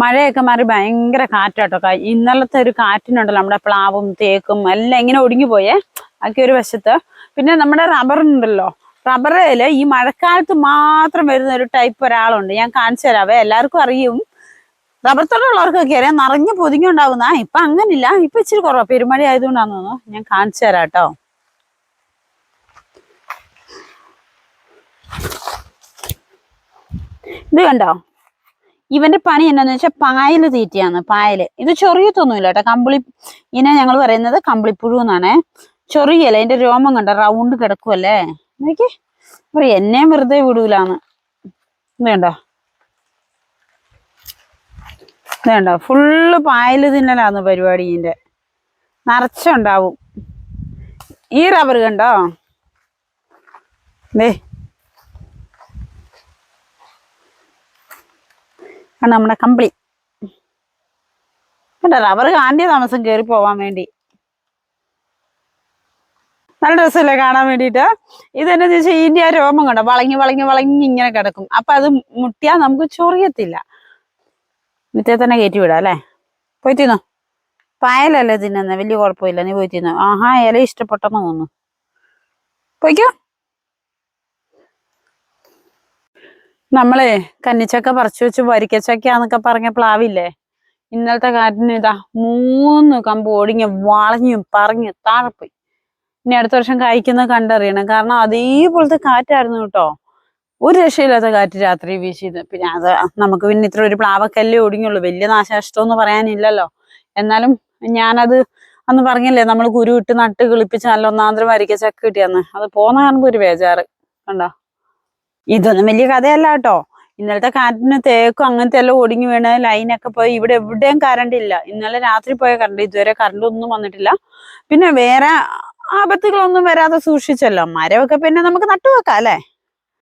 മഴയൊക്കെ മാറി ഭയങ്കര കാറ്റാട്ടോ. ഇന്നലത്തെ ഒരു കാറ്റിനുണ്ടല്ലോ നമ്മുടെ പ്ലാവും തേക്കും എല്ലാം ഇങ്ങനെ ഒടുങ്ങിപ്പോയേ പോയേ ആക്കി ഒരു വശത്ത്. പിന്നെ നമ്മുടെ റബ്ബറുണ്ടല്ലോ റബ്ബറിൽ ഈ മഴക്കാലത്ത് മാത്രം വരുന്ന ഒരു ടൈപ്പ് ഒരാളുണ്ട്. ഞാൻ കാണിച്ചു തരാവേ എല്ലാവർക്കും അറിയും. റബ്ബർ തോട്ടമുള്ളവർക്കൊക്കെ അറിയാം നിറഞ്ഞ് പൊതിഞ്ഞുണ്ടാവുന്ന ഇപ്പൊ അങ്ങനില്ല ഇപ്പൊ ഇച്ചിരി കുറവാ. പെരുമഴ ആയതുകൊണ്ടാന്ന് തോന്നുന്നു. ഞാൻ കാണിച്ചു തരാം കേട്ടോ. ഇത് കണ്ടോ? ഇവന്റെ പണി എന്നാന്ന് വെച്ചാൽ പായൽ തീറ്റയാണ് പായൽ. ഇത് ചൊറിയത്തൊന്നുമില്ല കേട്ടോ. കമ്പിളി ഇതിനെ ഞങ്ങൾ പറയുന്നത് കമ്പിളിപ്പുഴു എന്നാണ്. ചൊറിയല്ല? അതിന്റെ രോമം കണ്ട? റൗണ്ട് കിടക്കുമല്ലേ നോക്കി അപ്പൊ എന്നെയും വെറുതെ വിടൂലാന്ന്. വേണ്ടോ കണ്ടോ ഫുള്ള് പായൽ തിന്നലാന്ന് പരിപാടി ഇതിന്റെ നിറച്ചുണ്ടാവും. ഈ റബ്ബർ കണ്ടോ? ദേ ആണ് നമ്മുടെ കമ്പിളി. കണ്ട റബ്ബർ കാണ്ടിയ താമസം കയറി പോവാൻ വേണ്ടി. നല്ല രസമല്ലേ കാണാൻ വേണ്ടിയിട്ട്? ഇതെന്നു വെച്ചാൽ ഇതിന്റെ ആ രോമം കണ്ടോ? വളങ്ങി വളങ്ങി വളങ്ങി ഇങ്ങനെ കിടക്കും. അപ്പൊ അത് മുട്ടിയാൽ നമുക്ക് ചൊറിയത്തില്ല. മുറ്റേ തന്നെ കയറ്റി വിടാം അല്ലേ? പോയി തിന്നോ. പായലല്ലേ തിന്നുന്നത് വലിയ കുഴപ്പമില്ല. നീ പോയി തിന്നോ. ആഹാ ഇല ഇഷ്ടപ്പെട്ടെന്ന് തോന്നുന്നു. പോയിക്കോ. നമ്മളെ കന്നിച്ചക്ക പറിച്ചു വെച്ച് വരിക്കച്ചക്കന്നൊക്കെ പറഞ്ഞ പ്ലാവില്ലേ? ഇന്നലത്തെ കാറ്റിന് ഇതാ മൂന്ന് കമ്പ് ഓടിഞ്ഞ് വളഞ്ഞും പറഞ്ഞു താഴെപ്പോയി. പോയി ഇനി അടുത്ത വർഷം കായ്ക്കുന്ന കണ്ടറിയണം. കാരണം അതേപോലത്തെ കാറ്റായിരുന്നു കേട്ടോ. ഒരു രക്ഷയില്ലാത്ത കാറ്റ് രാത്രി വീശിയത്. പിന്നെ അത് നമുക്ക് പിന്നെ ഇത്ര ഒരു പ്ലാവക്കല്ലേ ഒടിഞ്ഞുള്ളൂ. വലിയ നാശനഷ്ടം എന്ന് പറയാനില്ലല്ലോ. എന്നാലും ഞാനത് അന്ന് പറഞ്ഞില്ലേ നമ്മൾ കുരു ഇട്ട് നട്ട് കിളിപ്പിച്ച് നല്ല ഒന്നാന്തരം വരിക്കച്ചക്ക ചക്ക കിട്ടിയെന്ന്. അത് പോന്ന കാണുമ്പോൾ ഒരു ബേജാറ്. കണ്ടോ? ഇതൊന്നും വലിയ കഥയല്ല കേട്ടോ. ഇന്നലത്തെ കാറ്റിന് തേക്കും അങ്ങനത്തെ എല്ലാം ഒടിഞ്ഞു വീണ് ലൈനൊക്കെ പോയി. ഇവിടെ എവിടെയും കറണ്ട് ഇല്ല. ഇന്നലെ രാത്രി പോയ കറണ്ട് ഇതുവരെ കറണ്ട് ഒന്നും വന്നിട്ടില്ല. പിന്നെ വേറെ ആപത്തുകളൊന്നും വരാതെ സൂക്ഷിച്ചല്ലോ. മരമൊക്കെ പിന്നെ നമുക്ക് നട്ടുവെക്കാം അല്ലേ?